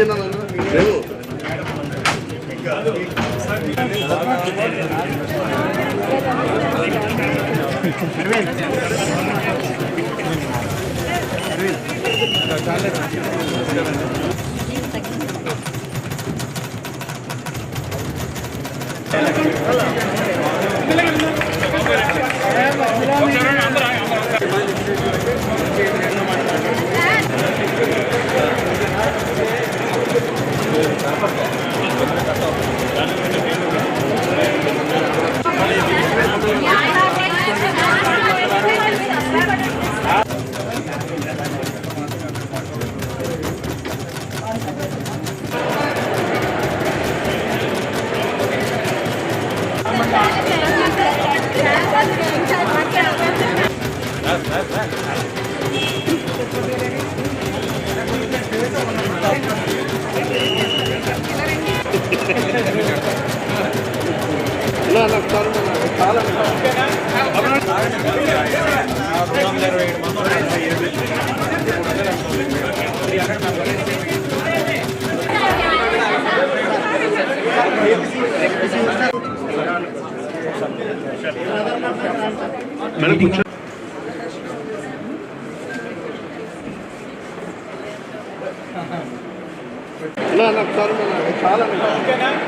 haciendo en मैंने पूछा ना ना सर मैं చాలా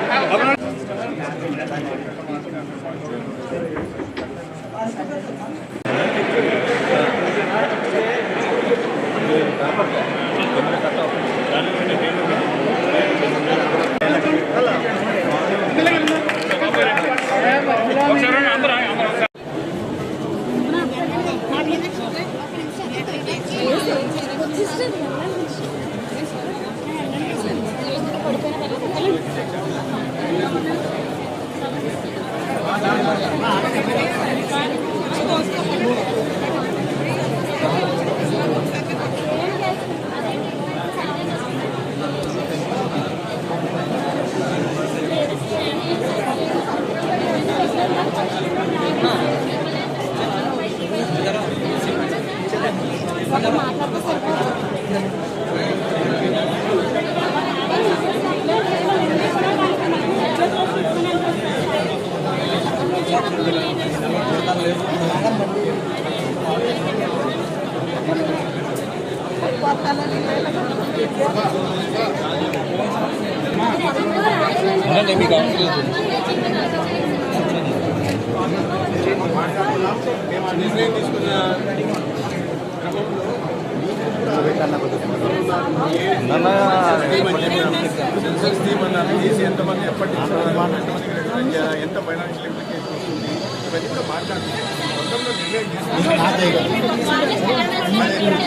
తీసి ఎంతమంది ఎప్పటి నుంచి ఎంతమందికి రెగ్యులైజ్ చేయాలా ఎంత ఫైనాన్షియల్ ఇంప్లికేషన్ వస్తుంది ఇవన్నీ కూడా మాట్లాడుతున్నాం మొత్తంలో నిర్ణయం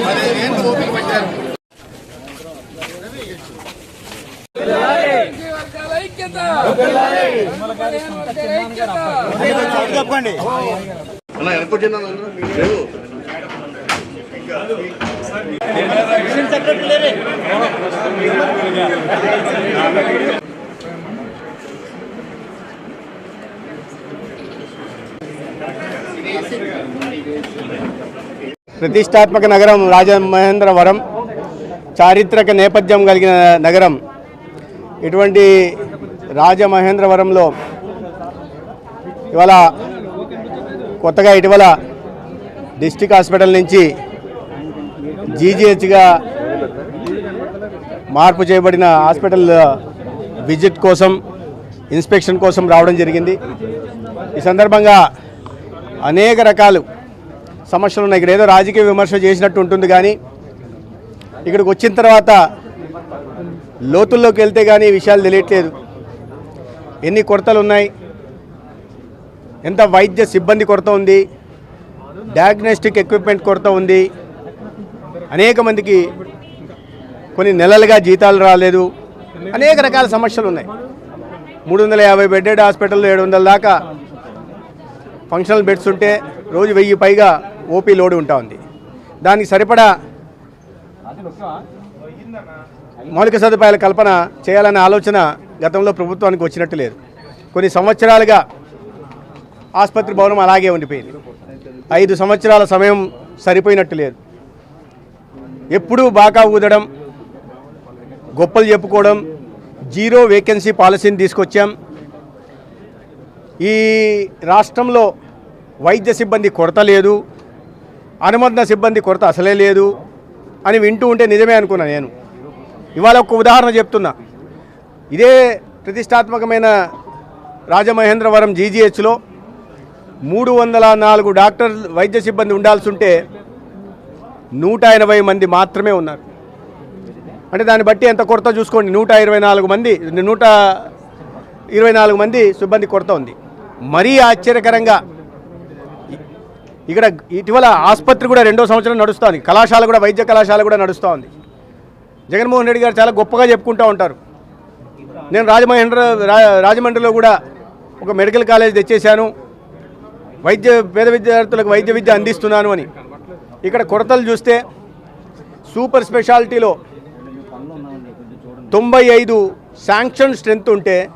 పదిహేను ఓపిక పెట్టారు? చెప్పండి ప్రతిష్టాత్మక నగరం రాజమహేంద్రవరం చారిత్రక నేపథ్యం కలిగిన నగరం. ఇటువంటి రాజమహేంద్రవరంలో ఇవాళ కొత్తగా ఇటీవల డిస్టిక్ హాస్పిటల్ నుంచి జీజీహెచ్గా మార్పు చేయబడిన హాస్పిటల్ విజిట్ కోసం ఇన్స్పెక్షన్ కోసం రావడం జరిగింది. ఈ సందర్భంగా అనేక రకాలు సమస్యలు ఉన్నాయి. ఇక్కడ ఏదో రాజకీయ విమర్శ చేసినట్టు ఉంటుంది కానీ ఇక్కడికి వచ్చిన తర్వాత లోతుల్లోకి వెళ్తే కానీ ఈ విషయాలు తెలియట్లేదు. ఎన్ని కొరతలు ఉన్నాయి? ఎంత వైద్య సిబ్బంది కొరత ఉంది? డయాగ్నోస్టిక్ ఎక్విప్మెంట్ కొరత ఉంది? అనేక మందికి కొన్ని నెలలుగా జీతాలు రాలేదు. అనేక రకాల సమస్యలు ఉన్నాయి. మూడు వందల యాభై బెడ్డెడ్ హాస్పిటల్లో ఏడు వందల దాకా ఫంక్షనల్ బెడ్స్ ఉంటే రోజు వెయ్యి పైగా ఓపీ లోడ్ ఉంటా ఉంది. దానికి సరిపడా మౌలిక సదుపాయాల కల్పన చేయాలనే ఆలోచన గతంలో ప్రభుత్వానికి వచ్చినట్టు లేదు. కొన్ని సంవత్సరాలుగా ఆసుపత్రి భవనం అలాగే ఉండిపోయింది. ఐదు సంవత్సరాల సమయం సరిపోయినట్టు లేదు. ఎప్పుడూ బాకా ఊదడం గొప్పలు చెప్పుకోవడం జీరో వేకెన్సీ పాలసీని తీసుకొచ్చాం. ఈ రాష్ట్రంలో వైద్య సిబ్బంది కొరత లేదు అనుబంధ సిబ్బంది కొరత అసలే లేదు అని వింటూ ఉంటే నిజమే అనుకున్నా నేను. ఇవాళ ఒక ఉదాహరణ చెప్తున్నా. ఇదే ప్రతిష్టాత్మకమైన రాజమహేంద్రవరం జీజీహెచ్లో మూడు వందల నాలుగు డాక్టర్ వైద్య సిబ్బంది ఉండాల్సి ఉంటే నూట ఎనభై మంది మాత్రమే ఉన్నారు. అంటే దాన్ని బట్టి ఎంత కొరత చూసుకోండి. నూట ఇరవై నాలుగు మంది నూట ఇరవై నాలుగు మంది సిబ్బంది కొరత ఉంది. మరీ ఆశ్చర్యకరంగా ఇక్కడ ఇటీవల ఆసుపత్రి కూడా రెండో సంవత్సరం నడుస్తుంది. కళాశాల కూడా వైద్య కళాశాల కూడా నడుస్తూ ఉంది జగన్మోహన్ రెడ్డి గారు చాలా గొప్పగా చెప్పుకుంటూ ఉంటారు. నేను రాజమహేంద్ర రా- రాజమండ్రిలో కూడా ఒక మెడికల్ కాలేజ్ తెచ్చేశాను. వైద్య పేద విద్యార్థులకు వైద్య విద్య అందిస్తున్నాను అని. ఇక్కడ కొరతలు చూస్తే సూపర్ స్పెషాలిటీలో తొంభై ఐదు శాంక్షన్ స్ట్రెంత్ ఉంటే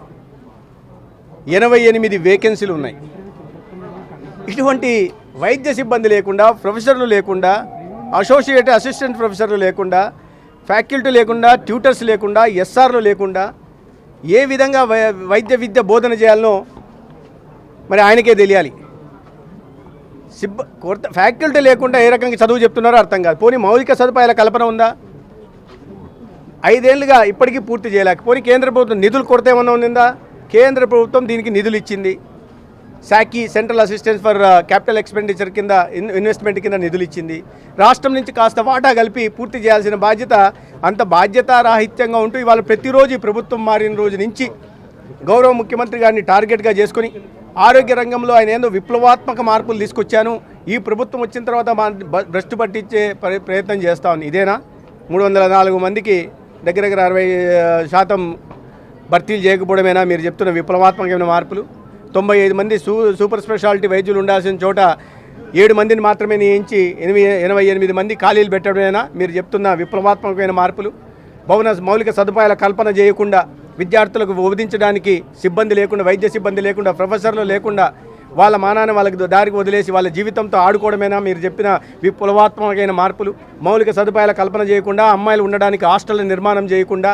ఎనభై ఎనిమిది వేకెన్సీలు ఉన్నాయి. ఇటువంటి వైద్య సిబ్బంది లేకుండా ప్రొఫెసర్లు లేకుండా అసోసియేట్ అసిస్టెంట్ ప్రొఫెసర్లు లేకుండా ఫ్యాకల్టీ లేకుండా ట్యూటర్స్ లేకుండా ఎస్ఆర్లు లేకుండా ఏ విధంగా వై- వైద్య విద్య బోధన చేయాలనో మరి ఆయనకే తెలియాలి. సిబ్బ కొరత ఫ్యాకల్టీ లేకుండా ఏ రకంగా చదువు చెప్తున్నారో అర్థం కాదు. పోనీ మౌలిక సదుపాయాల కల్పన ఉందా? ఐదేళ్ళుగా ఇప్పటికీ పూర్తి చేయలేక పోనీ కేంద్ర ప్రభుత్వం నిధులు కొరత ఏమన్నా ఉందా? కేంద్ర ప్రభుత్వం దీనికి నిధులు ఇచ్చింది. శాఖీ central assistance for capital expenditure కింద ఇన్- ఇన్వెస్ట్మెంట్ కింద నిధులు ఇచ్చింది రాష్ట్రం నుంచి కాస్త వాటా కలిపి పూర్తి చేయాల్సిన బాధ్యత అంత బాధ్యతారాహిత్యంగా ఉంటూ ఇవాళ ప్రతిరోజు ప్రభుత్వం మారిన రోజు నుంచి గౌరవ ముఖ్యమంత్రి గారిని టార్గెట్గా చేసుకుని ఆరోగ్య రంగంలో ఆయన ఏందో విప్లవాత్మక మార్పులు తీసుకొచ్చాను. ఈ ప్రభుత్వం వచ్చిన తర్వాత మా బ- భ్రష్టు పట్టించే ప్ర- ప్రయత్నం చేస్తా ఉంది. ఇదేనా? మూడు వందల నాలుగు మందికి దగ్గర దగ్గర అరవై శాతం భర్తీలు చేయకపోవడమేనా? మీరు చెప్తున్న విప్లవాత్మకమైన మార్పులు. తొంభై ఐదు మంది సూ సూపర్ స్పెషాలిటీ వైద్యులు ఉండాల్సిన చోట ఏడు మందిని మాత్రమే నియించి ఎనిమిది ఎనభై ఎనిమిది మంది ఖాళీలు పెట్టడమేనా? మీరు చెప్తున్న విప్లవాత్మకమైన మార్పులు భవన మౌలిక సదుపాయాల కల్పన చేయకుండా విద్యార్థులకు బోధించడానికి సిబ్బంది లేకుండా వైద్య సిబ్బంది లేకుండా ప్రొఫెసర్లు లేకుండా వాళ్ళ మానాన్ని వాళ్ళకి దారికి వదిలేసి వాళ్ళ జీవితంతో ఆడుకోవడమేనా? మీరు చెప్పిన విప్లవాత్మకమైన మార్పులు మౌలిక సదుపాయాల కల్పన చేయకుండా అమ్మాయిలు ఉండడానికి హాస్టల్ నిర్మాణం చేయకుండా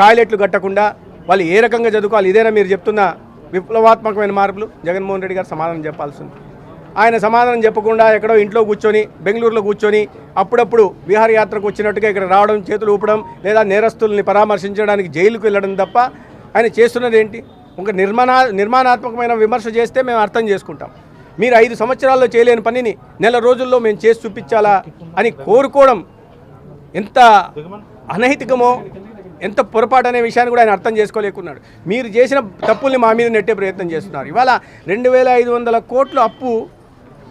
టాయిలెట్లు కట్టకుండా వాళ్ళు ఏ రకంగా చదువుకోవాలి? ఇదేనా మీరు చెప్తున్న విప్లవాత్మకమైన మార్పులు జగన్మోహన్ రెడ్డి గారు సమాధానం చెప్పాల్సింది. ఆయన సమాధానం చెప్పకుండా ఎక్కడో ఇంట్లో కూర్చొని బెంగళూరులో కూర్చొని అప్పుడప్పుడు విహారయాత్రకు వచ్చినట్టుగా ఇక్కడ రావడం చేతులు ఊపడం లేదా నేరస్తుల్ని పరామర్శించడానికి జైలుకు వెళ్ళడం తప్ప ఆయన చేస్తున్నది ఏంటి? ఒక నిర్మాణ నిర్మాణాత్మకమైన విమర్శ చేస్తే మేము అర్థం చేసుకుంటాం. మీరు ఐదు సంవత్సరాల్లో చేయలేని పనిని నెల రోజుల్లో మేము చేసి చూపించాలా అని కోరుకోవడం ఎంత అనైతికమో ఎంత పొరపాటు అనే విషయాన్ని కూడా ఆయన అర్థం చేసుకోలేకున్నాడు. మీరు చేసిన తప్పుల్ని మా మీద నెట్టే ప్రయత్నం చేస్తున్నారు. ఇవాళ రెండు వేల ఐదు వందల కోట్లు అప్పు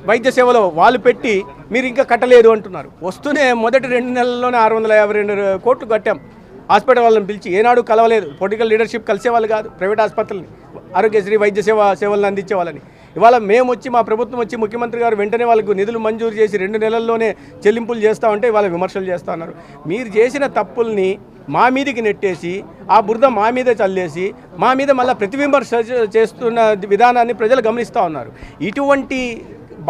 వైద్య సేవలో వాళ్ళు పెట్టి మీరు ఇంకా కట్టలేదు అంటున్నారు. వస్తూనే మొదటి రెండు నెలల్లోనే ఆరు వందల యాభై రెండు కోట్లు కట్టాం. హాస్పిటల్ వాళ్ళని పిలిచి ఏనాడు కలవలేదు. పొలిటికల్ లీడర్షిప్ కలిసేవాళ్ళు కాదు ప్రైవేట్ ఆసుపత్రులని ఆరోగ్యశ్రీ వైద్య సేవ సేవలను అందించే వాళ్ళని. ఇవాళ మేము వచ్చి మా ప్రభుత్వం వచ్చి ముఖ్యమంత్రి గారు వెంటనే వాళ్ళకు నిధులు మంజూరు చేసి రెండు నెలల్లోనే చెల్లింపులు చేస్తూ ఉంటే ఇవాళ విమర్శలు చేస్తూ ఉన్నారు. మీరు చేసిన తప్పుల్ని మా మీదికి నెట్టేసి ఆ బురద మా మీద చల్లేసి మా మీద మళ్ళీ ప్రతిబింబర్శ చేస్తున్న విధానాన్ని ప్రజలు గమనిస్తూ ఉన్నారు. ఇటువంటి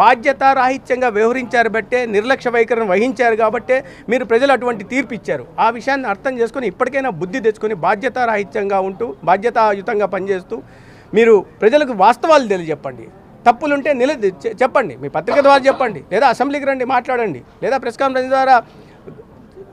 బాధ్యత రాహిత్యంగా వ్యవహరించారు బట్టే నిర్లక్ష్య వైఖరిని వహించారు కాబట్టే మీరు ప్రజలు అటువంటి తీర్పు ఇచ్చారు. ఆ విషయాన్ని అర్థం చేసుకొని ఇప్పటికైనా బుద్ధి తెచ్చుకొని బాధ్యత రాహిత్యంగా ఉంటూ బాధ్యతాయుతంగా పనిచేస్తూ మీరు ప్రజలకు వాస్తవాలు తెలియజెప్పండి. తప్పులుంటే నిల చెప్పండి. మీ పత్రిక ద్వారా చెప్పండి. లేదా అసెంబ్లీకి రండి మాట్లాడండి. లేదా ప్రెస్ కాన్ఫరెన్స్ ద్వారా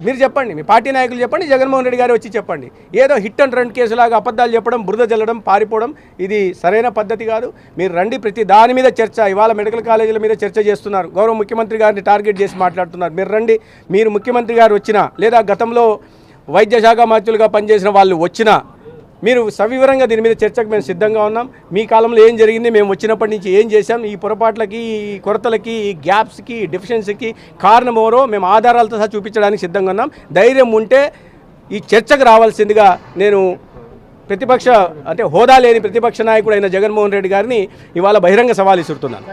మీరు చెప్పండి మీ పార్టీ నాయకులు చెప్పండి జగన్మోహన్ రెడ్డి గారు వచ్చి చెప్పండి. ఏదో హిట్ అండ్ రన్ కేసులాగా అబద్ధాలు చెప్పడం బురద జల్లడం పారిపోవడం ఇది సరైన పద్ధతి కాదు. మీరు రండి ప్రతి దాని మీద చర్చ ఇవాళ మెడికల్ కాలేజీల మీద చర్చ చేస్తున్నారు. గౌరవ ముఖ్యమంత్రి గారిని టార్గెట్ చేసి మాట్లాడుతున్నారు. మీరు రండి. మీరు ముఖ్యమంత్రి గారు వచ్చినా లేదా గతంలో వైద్య శాఖ మంత్రులుగా పనిచేసిన వాళ్ళు వచ్చినా మీరు సవివరంగా దీని మీద చర్చకు మేము సిద్ధంగా ఉన్నాం. మీ కాలంలో ఏం జరిగింది? మేము వచ్చినప్పటి నుంచి ఏం చేశాం? ఈ పొరపాట్లకి ఈ కొరతలకి ఈ గ్యాప్స్కి ఈ కారణం ఎవరో మేము ఆధారాలతో సహా చూపించడానికి సిద్ధంగా ఉన్నాం. ధైర్యం ఉంటే ఈ చర్చకు రావాల్సిందిగా నేను ప్రతిపక్ష అంటే హోదా లేని ప్రతిపక్ష నాయకుడు అయిన జగన్మోహన్ రెడ్డి గారిని ఇవాళ బహిరంగ సవాల్ ఇస్తున్నాను